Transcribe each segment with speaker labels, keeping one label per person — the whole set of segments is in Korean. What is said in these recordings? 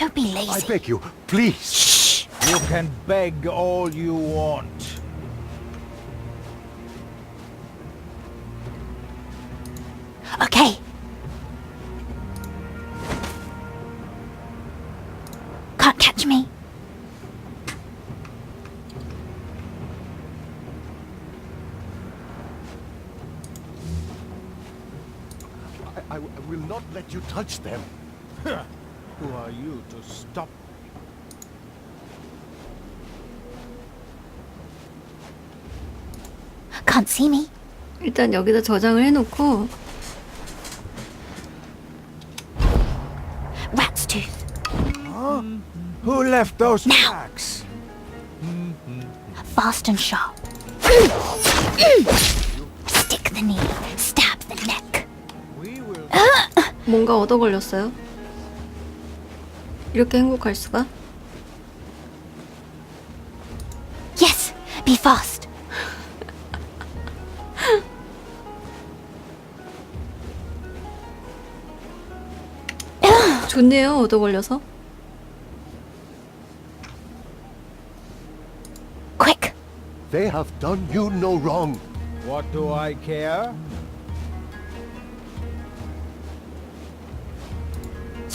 Speaker 1: Don't be lazy.
Speaker 2: I beg you, please.
Speaker 1: Shh.
Speaker 3: You can beg all you want.
Speaker 1: Okay. Can't catch me.
Speaker 2: I, I I will not let you touch them.
Speaker 3: Are you to stop?
Speaker 1: Can't see me.
Speaker 4: 일단 여기다 저장을 해놓고
Speaker 1: Rat's tooth.
Speaker 3: Who left those
Speaker 1: Now.
Speaker 3: tracks?
Speaker 1: Fast and sharp. Stick the knee. Stab the neck.
Speaker 3: We will.
Speaker 4: 뭔가 얻어 걸렸어요. 이렇게 행복할 수가?
Speaker 1: Yes. Be fast.
Speaker 4: 좋네요. 얻어 걸려서.
Speaker 1: Quick.
Speaker 2: They have done you no wrong.
Speaker 3: What do I care?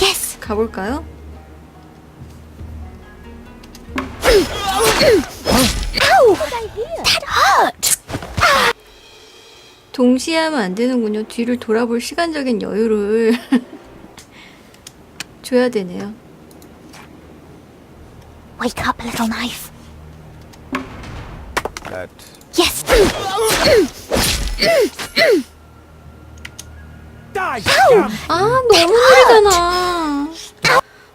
Speaker 1: Yes.
Speaker 4: 가볼까요? 동시에 하면 안 되는군요. 뒤를 돌아볼 시간적인 여유를 줘야 되네요.
Speaker 1: Wake up, little knife.
Speaker 3: That
Speaker 1: Yes.
Speaker 4: 아 너무 느리잖아.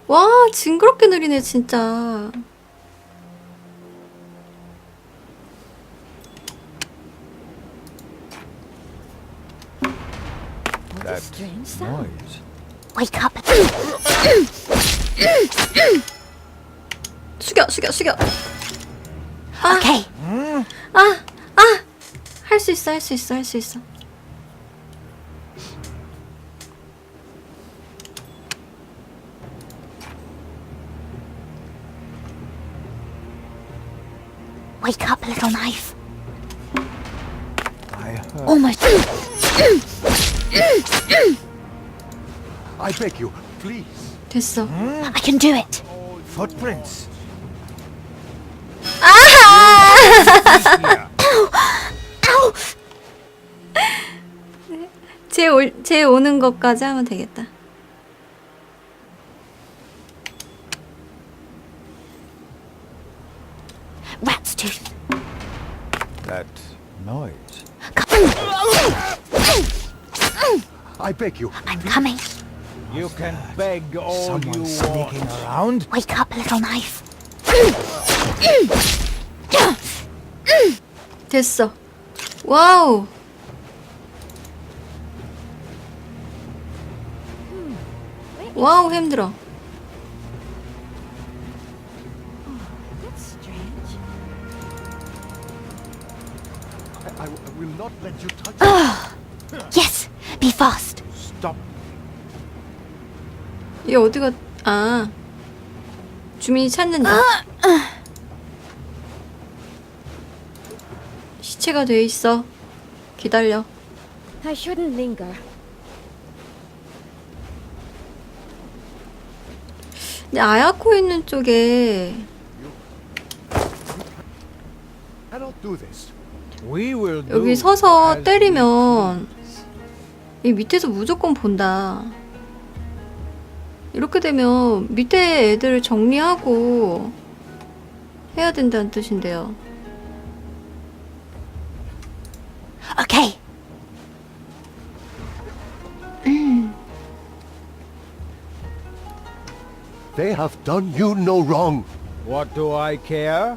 Speaker 4: 와 징그럽게 느리네 진짜.
Speaker 3: That noise.
Speaker 1: Wake up.
Speaker 4: 숙여 숙여 숙여. 아,
Speaker 1: Okay.
Speaker 4: 아, 아! 할 수 있어, 할 수 있어, 할 수 있어.
Speaker 1: Wake up, little knife.
Speaker 2: Beg you, please.
Speaker 4: 됐어.
Speaker 1: I can do it.
Speaker 3: Footprints.
Speaker 1: Ow!
Speaker 4: 제, 올, 제 오는 것까지 하면 되겠다.
Speaker 1: Rat's tooth.
Speaker 3: That noise.
Speaker 2: I beg you.
Speaker 1: I'm coming.
Speaker 3: You can beg all
Speaker 5: Someone
Speaker 3: you
Speaker 5: sneaking
Speaker 3: want.
Speaker 5: around?
Speaker 1: Wake up, little knife.
Speaker 4: 됐어. 와우. 와우, 힘들어.
Speaker 2: I, I, I will not let you touch them.
Speaker 1: Yes. Be fast.
Speaker 3: Stop.
Speaker 4: 얘 어디가, 아. 주민이 찾는다. 시체가 돼 있어. 기다려.
Speaker 6: I shouldn't linger.
Speaker 4: 근데 아야코 있는 쪽에
Speaker 2: cannot do this.
Speaker 3: We will do
Speaker 4: 여기 서서
Speaker 3: as
Speaker 4: 때리면 이 밑에서 무조건 본다. 이렇게 되면 밑에 애들을 정리하고 해야 된다는 뜻인데요.
Speaker 1: Okay.
Speaker 2: They have done you no wrong.
Speaker 3: What do I care?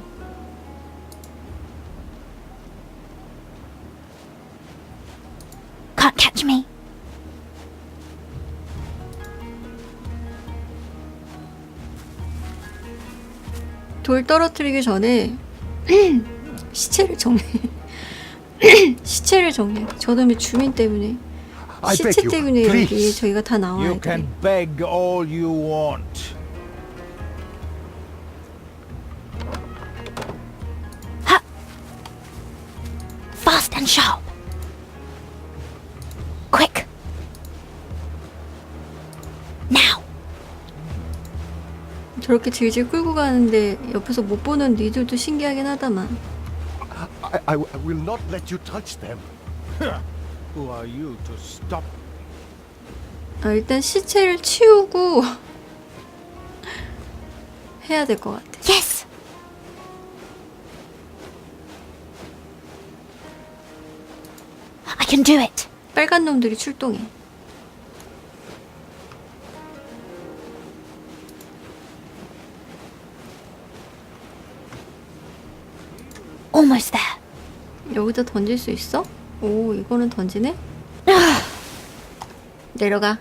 Speaker 4: 돌 떨어뜨리기 전에 시체를 정리. 시체를 정리. 저놈의 주민 때문에. 시체 때문에 여기 저희가 다 나와야 돼.
Speaker 3: Fast
Speaker 1: and shout.
Speaker 4: 저렇게 질질 끌고 가는데 옆에서 못 보는 니들도 신기하긴 하다만.
Speaker 2: I, I, I will not let you touch them.
Speaker 3: Who are you to stop?
Speaker 4: 아, 일단 시체를 치우고 해야 될 것 같아.
Speaker 1: Yes. I can do it.
Speaker 4: 빨간 놈들이 출동해.
Speaker 1: Almost there.
Speaker 4: 여기다 던질 수 있어? 오, 이거는 던지네? 내려가.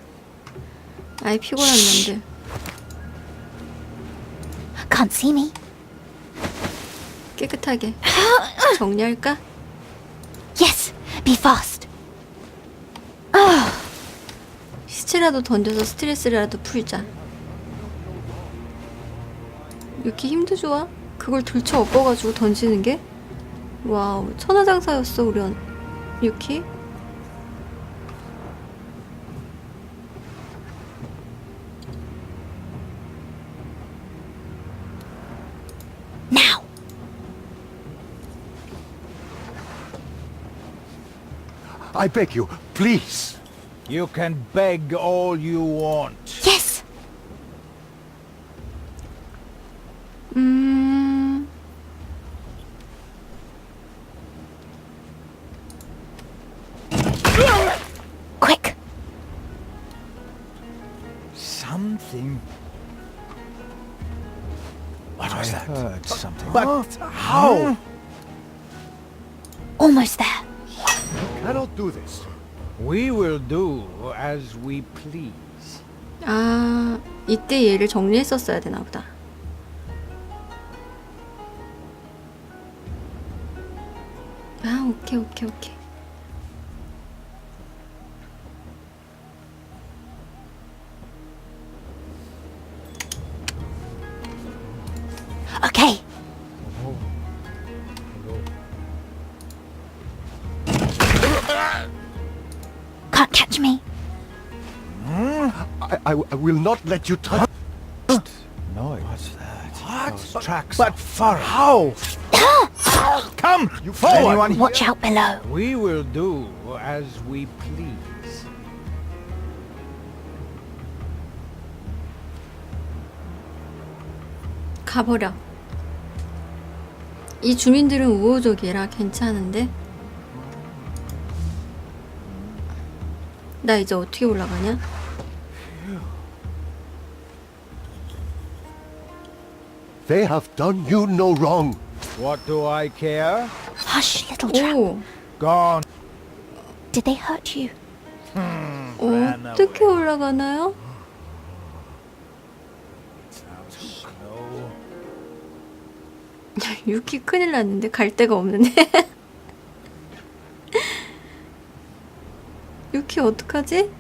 Speaker 4: 아이, 피곤한 놈들.
Speaker 1: Can't see me.
Speaker 4: 깨끗하게. 정리할까?
Speaker 1: Yes. Be fast.
Speaker 4: 시체라도 던져서 스트레스라도 풀자. 이렇게 힘도 좋아? 그걸 들쳐 엎어가지고 던지는 게? 와우, 천하장사였어, 언, 유키?
Speaker 1: Now.
Speaker 2: I beg you, please.
Speaker 3: You can beg all you want. We please.
Speaker 4: 아, 이때 얘를 정리했었어야 되나 보다. 아, 오케이, 오케이, 오케이.
Speaker 1: Okay. Can't
Speaker 2: I, I, will not let you touch.
Speaker 3: Noise. What's that? What? tracks. But for how? Come
Speaker 2: You
Speaker 3: forward.
Speaker 2: anyone
Speaker 1: Watch out below.
Speaker 3: We will do as we please.
Speaker 4: 가버려. 이 주민들은 우호적이라 괜찮은데? 나 이제 어떻게 올라가냐?
Speaker 2: They have done you no wrong.
Speaker 3: What do I care?
Speaker 1: Hush, little trap.
Speaker 4: 오,
Speaker 3: Gone.
Speaker 1: Did they hurt you?
Speaker 4: 어떻게 올라가나요?
Speaker 3: Slow.
Speaker 4: 유키 큰일 났는데 갈 데가 없는데. 유키 어떡하지?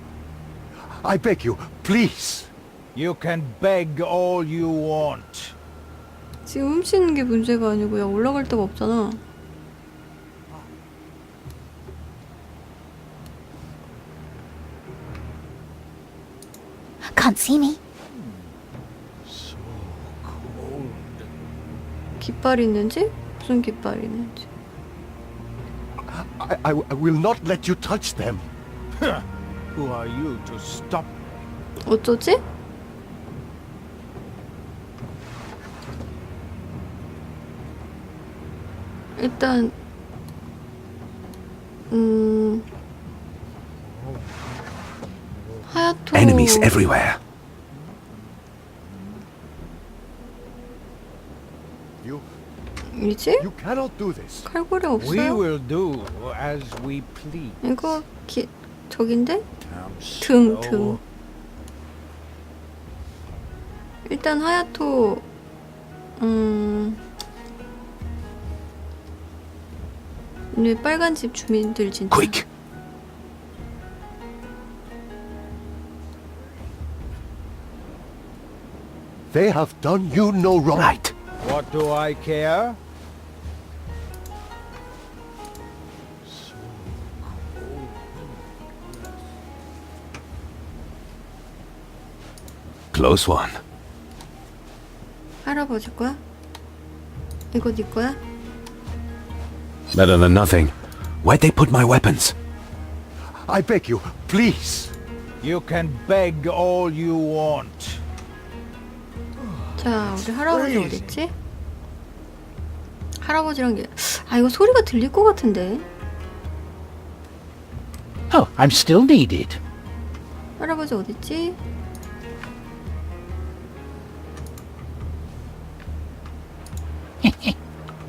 Speaker 2: I beg you, please.
Speaker 3: You can beg all you want.
Speaker 4: 지금 훔치는 게 문제가 아니고 야 올라갈 데가 없잖아.
Speaker 1: Can't see me.
Speaker 4: 깃발 있는지? 무슨 깃발 있는지.
Speaker 2: I, I, I will not let you touch them.
Speaker 3: Who are you to stop?
Speaker 4: 어쩌지? 일단 음 하야토
Speaker 5: Enemies everywhere.
Speaker 2: You,
Speaker 4: 이지?
Speaker 2: you cannot do this.
Speaker 4: 칼고리
Speaker 3: We
Speaker 4: 없어요?
Speaker 3: will do as we please.
Speaker 4: 이거 기 저긴데?
Speaker 3: Come
Speaker 4: 등. 등. 일단 하야토 음. 근데 빨간 집 주민들 진짜
Speaker 5: quick.
Speaker 2: They have done you no wrong.
Speaker 5: Right.
Speaker 3: What do I care?
Speaker 5: Close one.
Speaker 4: 할아버지 거야? 이거 네 거야?
Speaker 5: Better than nothing. Where'd they put my weapons?
Speaker 2: I beg you, please.
Speaker 3: You can beg all you want.
Speaker 4: 자, 우리 할아버지 어딨지? 할아버지랑 얘... 아, 이거 소리가 들릴 것 같은데.
Speaker 7: Oh, I'm still needed.
Speaker 4: 할아버지 어딨지?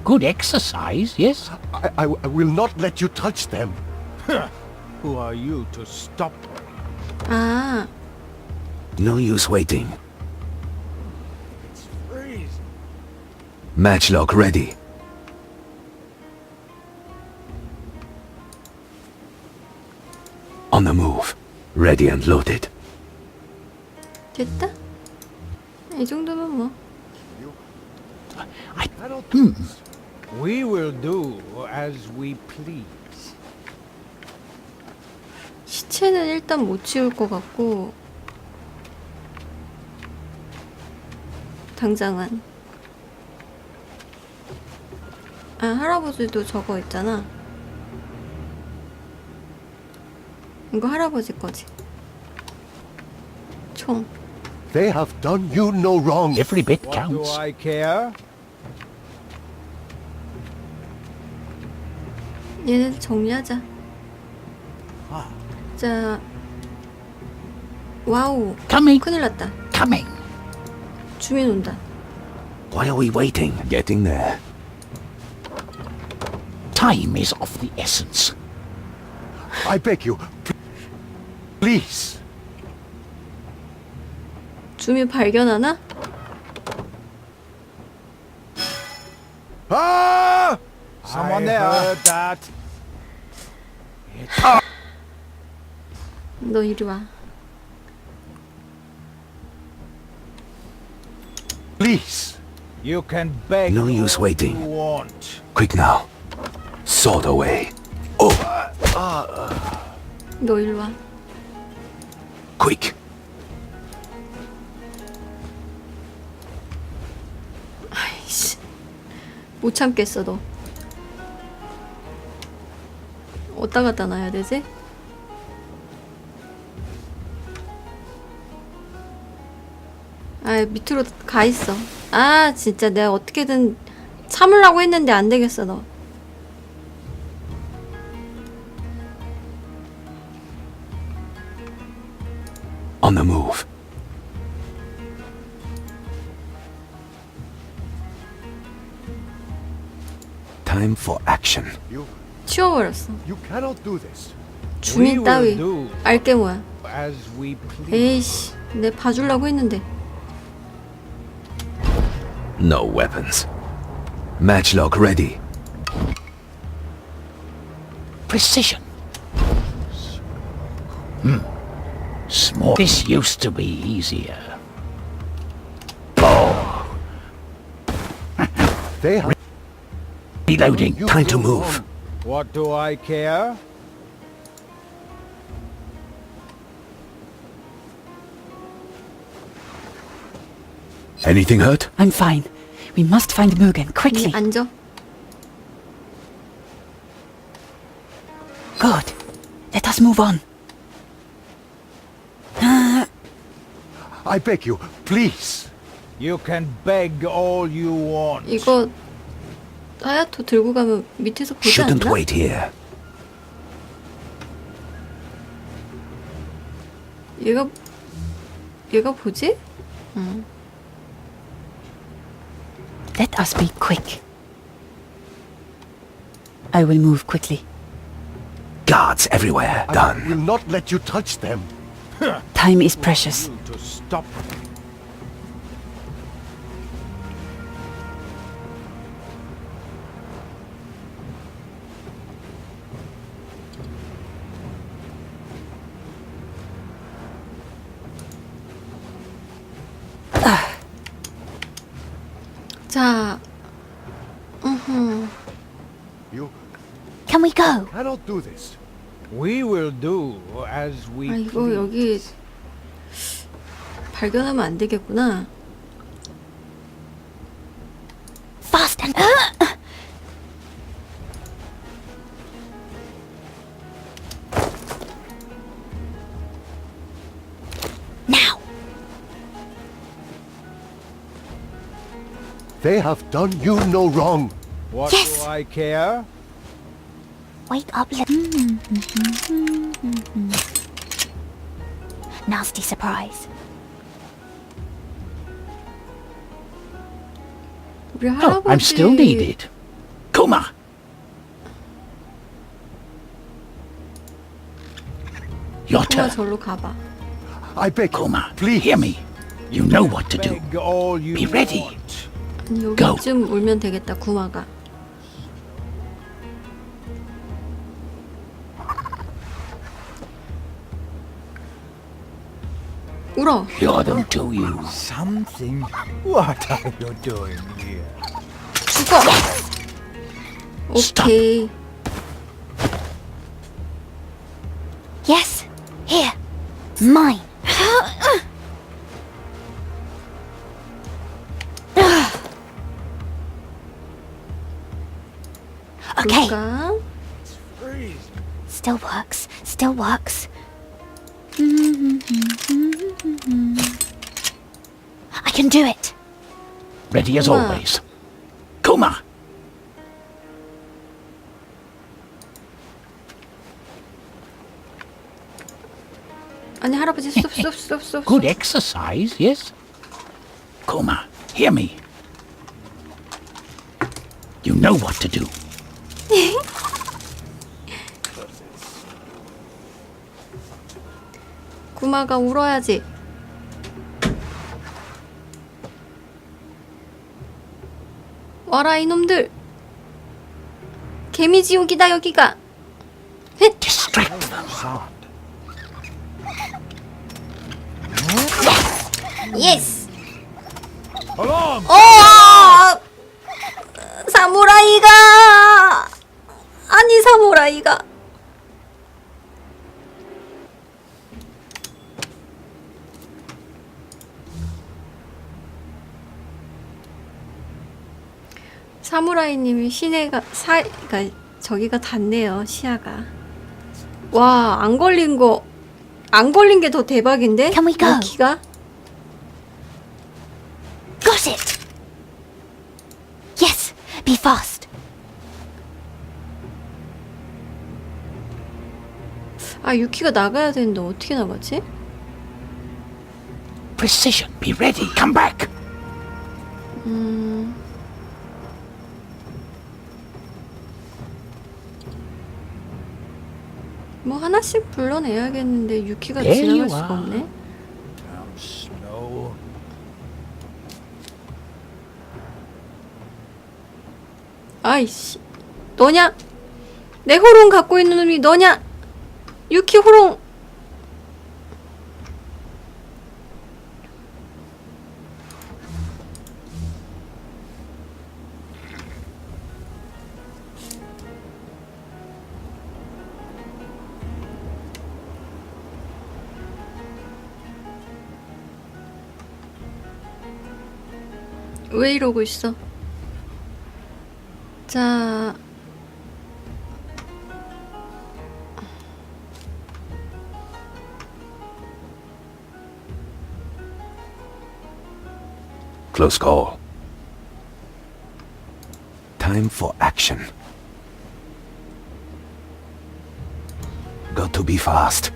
Speaker 7: Good exercise, yes?
Speaker 2: I, I, I will not let you touch them.
Speaker 3: Who are you to stop?
Speaker 4: 아,
Speaker 5: No use waiting.
Speaker 2: Freeze.
Speaker 5: Matchlock ready. On the move. Ready and loaded.
Speaker 4: 됐다? 이 정도면 뭐.
Speaker 2: Cannot do this.
Speaker 3: We will do as we please.
Speaker 4: 시체는 일단 못 치울 것 같고 당장은 아 할아버지도 저거 있잖아 이거 할아버지 거지 총
Speaker 2: They have done you no wrong.
Speaker 7: Every bit
Speaker 3: What do
Speaker 7: counts.
Speaker 3: I care?
Speaker 4: 얘네들 정리하자 자 와우
Speaker 7: Coming,
Speaker 4: 큰일 났다
Speaker 7: coming.
Speaker 4: 주민 온다
Speaker 5: Why are we waiting? Getting there.
Speaker 7: Time is of the essence.
Speaker 2: I beg you, please.
Speaker 4: 주민 발견하나?
Speaker 3: Someone
Speaker 2: I
Speaker 3: there.
Speaker 2: heard
Speaker 3: that.
Speaker 4: 너 이리 와
Speaker 2: Please.
Speaker 3: You can beg
Speaker 5: No use
Speaker 3: all
Speaker 5: waiting.
Speaker 3: you want.
Speaker 5: Quick now. Sword away. Oh,
Speaker 4: 너 이리 와
Speaker 5: quick.
Speaker 4: 아이씨 못 참겠어 너 어디다 갖다 놔야 되지? 아 밑으로 가 있어 아 진짜 내가 어떻게든 참으려고 했는데 안 되겠어 너
Speaker 5: On the move. Time for action.
Speaker 4: 치워버렸어
Speaker 2: you cannot do this.
Speaker 4: 주민 따위
Speaker 3: do
Speaker 4: 알게 뭐야
Speaker 3: as we please.
Speaker 4: 에이씨 내 봐주려고 했는데
Speaker 5: No weapons. Matchlock ready.
Speaker 7: Precision. Hmm. Small. This used to be easier.
Speaker 2: They have
Speaker 7: Reloading.
Speaker 5: Time to move.
Speaker 2: wrong.
Speaker 3: What do I care?
Speaker 5: Anything hurt?
Speaker 8: I'm fine. We must find Mugen quickly.
Speaker 4: 니 앉아
Speaker 8: Good. Let us move on.
Speaker 2: I beg you, please.
Speaker 3: You can beg all you want.
Speaker 4: 이거 하야토 들고 가면 밑에서 보지
Speaker 5: Shouldn't
Speaker 4: 않나?
Speaker 5: wait here.
Speaker 4: 얘가 얘가 보지? 응.
Speaker 8: Let us be quick. I will move quickly.
Speaker 5: Guards everywhere.
Speaker 2: I
Speaker 5: Done.
Speaker 2: will not let you touch them.
Speaker 8: Time is precious.
Speaker 3: To stop.
Speaker 4: 자, 으흠.
Speaker 2: You
Speaker 1: Can we go?
Speaker 2: cannot do this.
Speaker 3: We will do as we
Speaker 4: 아 이거
Speaker 3: please.
Speaker 4: 여기 발견하면 안 되겠구나.
Speaker 2: They have done you no wrong.
Speaker 3: What
Speaker 1: yes.
Speaker 3: do I care?
Speaker 1: Wake up, mm-hmm. Nasty surprise.
Speaker 7: Oh, I'm still needed. Kuma! Your turn.
Speaker 2: I beg,
Speaker 7: Kuma,
Speaker 2: please.
Speaker 7: Hear me. You know what to do. Be ready.
Speaker 3: Want.
Speaker 4: 여기쯤 울면 되겠다. 구마가. 울어.
Speaker 7: Them to you.
Speaker 3: Something? What are you doing here?
Speaker 4: 죽어.
Speaker 7: Stop.
Speaker 4: 오케이.
Speaker 1: Yes. Here. Mine.
Speaker 7: Ready as
Speaker 4: Kuma.
Speaker 7: always. Kuma!
Speaker 4: 아니 할아버지 쏙쏙쏙쏙.
Speaker 7: Good exercise, yes? Kuma, hear me. You know what to do.
Speaker 4: 구마가 울어야지. 와라 이놈들. 개미지옥이다 여기가.
Speaker 7: Distract them.
Speaker 4: 예스.
Speaker 3: Alarm!
Speaker 4: 어! 사무라이가 아니 사무라이가 사무라이님이 시내가 사 그러니까 저기가 닿네요 시야가 와 안 걸린 거 안 걸린 게 더 대박인데
Speaker 1: Can we go?
Speaker 4: 키가
Speaker 1: Got it. Yes. Be fast.
Speaker 4: 아 유키가 나가야 되는데 어떻게 나가지?
Speaker 7: Precision, be ready. Come back.
Speaker 4: 음. 뭐 하나씩 불러내야겠는데 유키가
Speaker 7: There
Speaker 4: 지나갈 수가
Speaker 7: are.
Speaker 4: 없네.
Speaker 3: Damn snow.
Speaker 4: 아이씨, 너냐? 내 호롱 갖고 있는 놈이 너냐? 유키 호롱. 왜 이러고 있어? 자,
Speaker 5: Close call. Time for action. Got to be fast.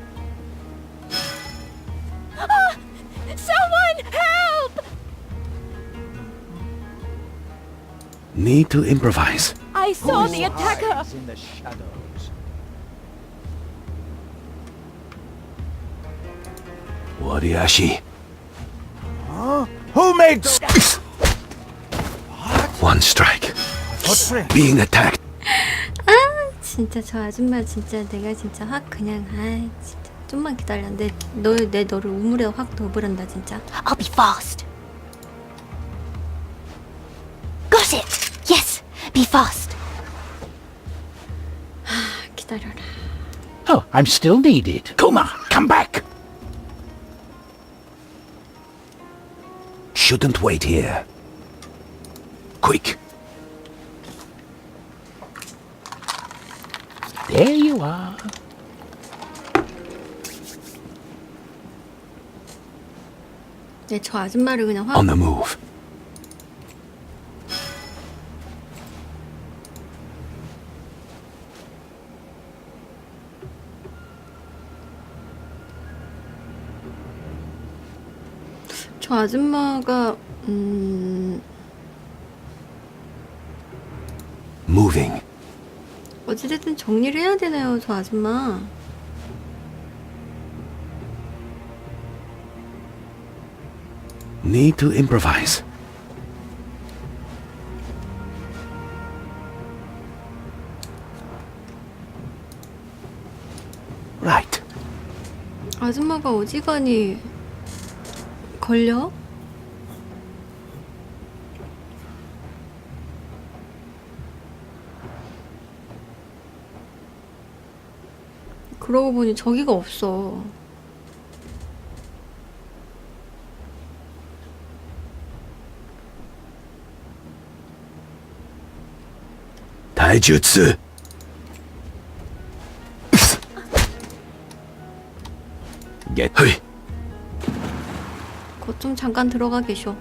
Speaker 5: Need to improvise.
Speaker 6: I saw the attacker.
Speaker 3: In the shadows.
Speaker 5: Wariashi.
Speaker 3: Who made the
Speaker 5: One strike.
Speaker 3: footprint?
Speaker 5: Being attacked.
Speaker 4: 진짜 저 아줌마 진짜 내가 진짜 확 그냥 아 진짜 좀만 기다려 내 너 내 너를 우물에 확 넣어버린다 진짜
Speaker 1: I'll be fast. Fast.
Speaker 4: 아, 기다려라
Speaker 7: Oh, I'm still needed. Kuma, come back.
Speaker 5: Shouldn't wait here. Quick.
Speaker 7: There you are.
Speaker 4: 네, 저 아줌마를 그냥 확
Speaker 5: On the move.
Speaker 4: 저 아줌마가 음
Speaker 5: Moving.
Speaker 4: 어찌됐든 정리를 해야 되나요, 저 아줌마?
Speaker 5: Need to improvise. Right.
Speaker 4: 아줌마가 어지간히 걸려? 그러고 보니 저기가 없어.
Speaker 5: Taijutsu. Get. Hey.
Speaker 4: 거좀 잠깐 들어가 계셔.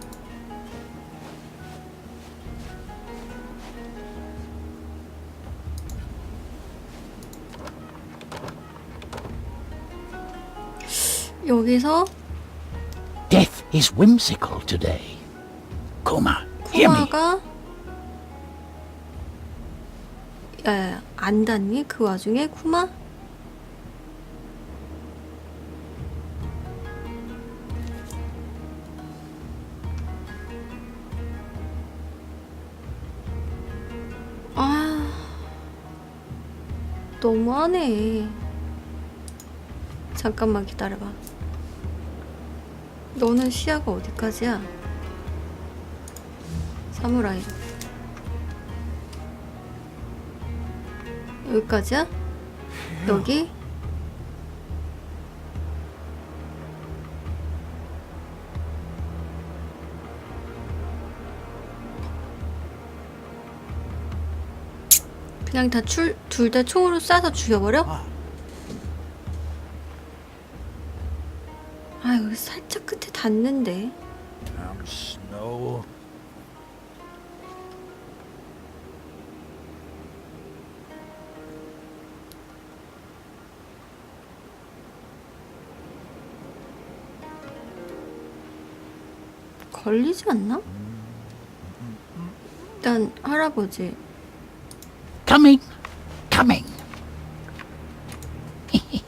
Speaker 4: 여기서
Speaker 7: Death is whimsical today. Kuma, hear me.
Speaker 4: 쿠마가 야야야 안 닿니? 그 와중에 쿠마? 너무하네 잠깐만 기다려봐 너는 시야가 어디까지야? 사무라이 여기까지야? 여기? 그냥 다둘다 총으로 쏴서 죽여버려? 아 여기 살짝 끝에 닿는데. 걸리지 않나? 일단 할아버지
Speaker 7: Coming, coming.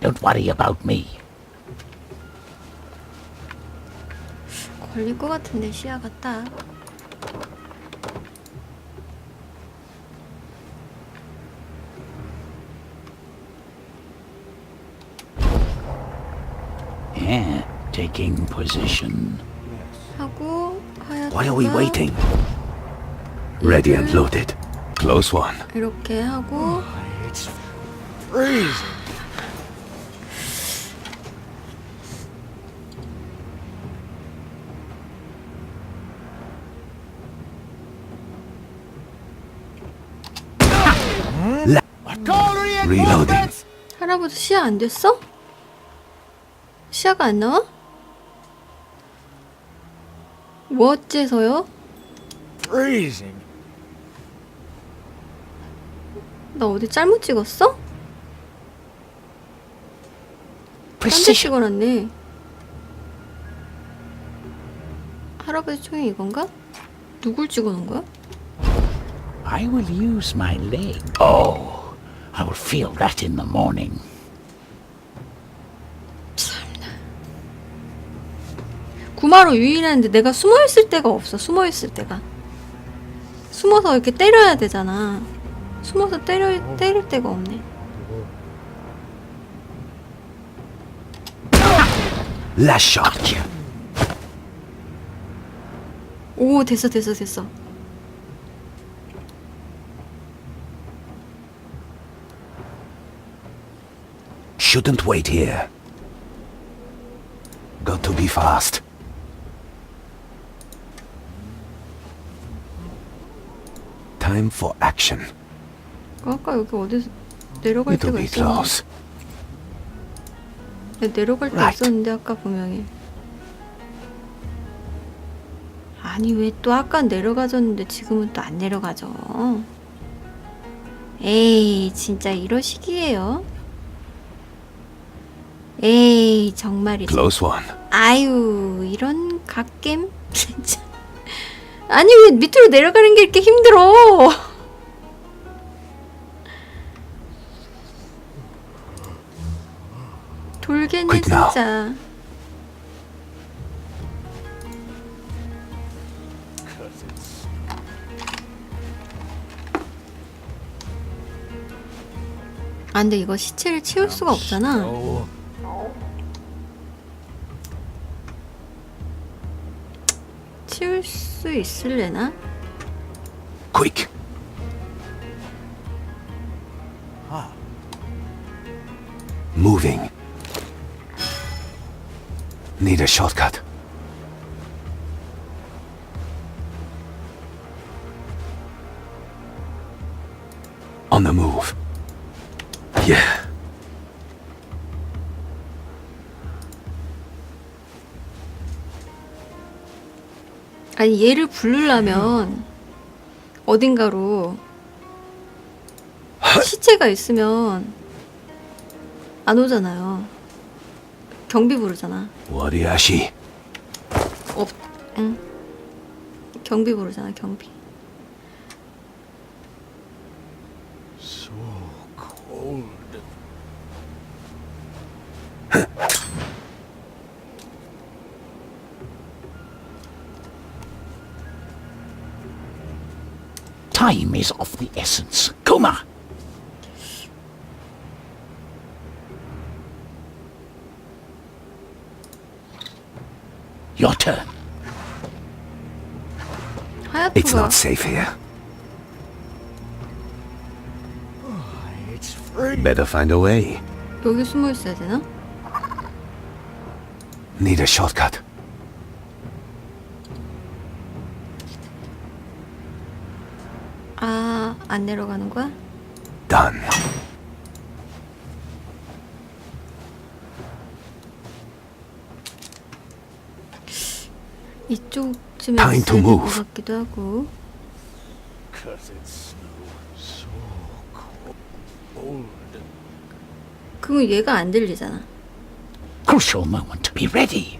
Speaker 7: Don't worry about me.
Speaker 4: 걸릴 것 같은데 시야가 딱
Speaker 7: Yeah, taking position.
Speaker 4: 하고 하얗게
Speaker 5: Why are we waiting? Ready and loaded. Close one.
Speaker 4: 이렇게 하고
Speaker 3: It's freezing.
Speaker 5: Reloading.
Speaker 4: 할아버지 시야 안 됐어? 시야가 안 나와? 뭐 어째서요?
Speaker 3: Freezing.
Speaker 4: 나 어디 잘못 찍었어? 딴데
Speaker 7: Precision.
Speaker 4: 찍어놨네 할아버지 총이 이건가? 누굴 찍어놓은 거야?
Speaker 7: I will use my leg. Oh, I will feel that in the morning.
Speaker 4: 구마로 유인하는데 내가 숨어 있을 데가 없어 숨어 있을 데가 숨어서 이렇게 때려야 되잖아 숨어서 때려, 때릴 데가 없네.
Speaker 5: lasciarti.
Speaker 4: 오 됐어 됐어 됐어.
Speaker 5: Shouldn't wait here. Got to be fast. Time for action.
Speaker 4: 아까 여기 어디서 내려갈
Speaker 5: It'll
Speaker 4: 때가
Speaker 5: be
Speaker 4: 있었는데.
Speaker 5: close.
Speaker 4: 네, 내려갈 때
Speaker 5: Right.
Speaker 4: 있었는데 아까 분명히. 아니 왜 또 아까 내려가졌는데 지금은 또 안 내려가죠? 에이 진짜 이러시기에요? 에이 정말이지.
Speaker 5: Close one.
Speaker 4: 아유 이런 갓겜? 진짜. 아니 왜 밑으로 내려가는 게 이렇게 힘들어
Speaker 5: Quick now.
Speaker 4: 진짜 아 근데 이거 시체를 치울 수가 없잖아 치울 수 있을래나?
Speaker 5: Quick. Moving. Need a shortcut. On the move. Yeah.
Speaker 4: 아니 얘를 부르려면 어딘가로 시체가 있으면 안 오잖아요. 경비 부르잖아.
Speaker 5: Wariashi.
Speaker 4: 없, 응. 경비 부르잖아, 경비.
Speaker 2: So cold.
Speaker 7: Time is of the essence. Kuma!
Speaker 5: It's
Speaker 4: 하야토가
Speaker 5: not safe here.
Speaker 2: It's free.
Speaker 5: Better find a way.
Speaker 4: 여기 숨어 있어야 되나?
Speaker 5: Need a shortcut.
Speaker 4: 아, 안 내려가는 거야?
Speaker 5: Done.
Speaker 4: 이쪽쯤에
Speaker 5: Time to
Speaker 4: 될것
Speaker 5: move.
Speaker 4: 같기도 하고. 그럼 얘가 안 들리잖아.
Speaker 7: Crucial moment. Be ready.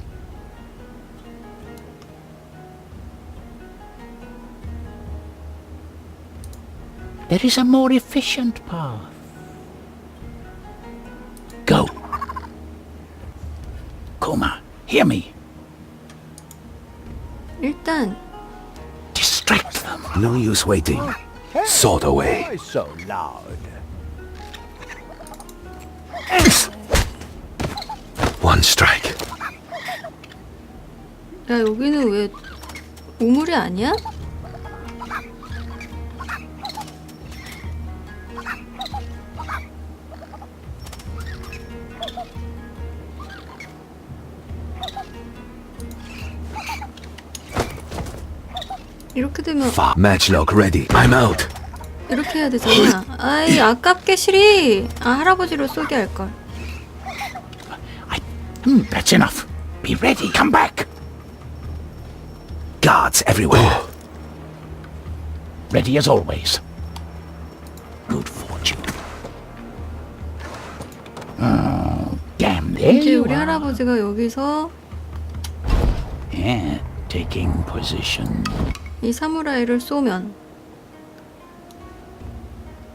Speaker 7: There is a more efficient path. Go. Kuma, hear me.
Speaker 4: 일단
Speaker 7: Distract them.
Speaker 5: No use waiting. Sword away.
Speaker 2: So loud?
Speaker 5: One strike.
Speaker 4: 야 여기는 왜 우물이 아니야?
Speaker 5: Fa- Matchlock ready. I'm out.
Speaker 4: 이렇게 해야 되잖아. 아이 아깝게 실이 아 할아버지로 쏘게 할 걸.
Speaker 7: I, Hmm, that's enough. Be ready. Come back.
Speaker 5: Guards everywhere.
Speaker 7: Ready as always. Good fortune. Oh, damn, there
Speaker 4: 이제
Speaker 7: you
Speaker 4: 우리
Speaker 7: are.
Speaker 4: 할아버지가 여기서
Speaker 7: Yeah, taking position.
Speaker 4: 이 사무라이를 쏘면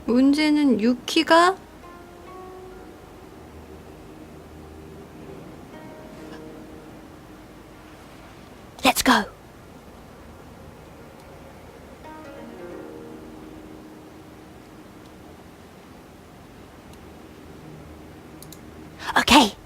Speaker 4: 문제는 유키가
Speaker 1: Let's go. Okay,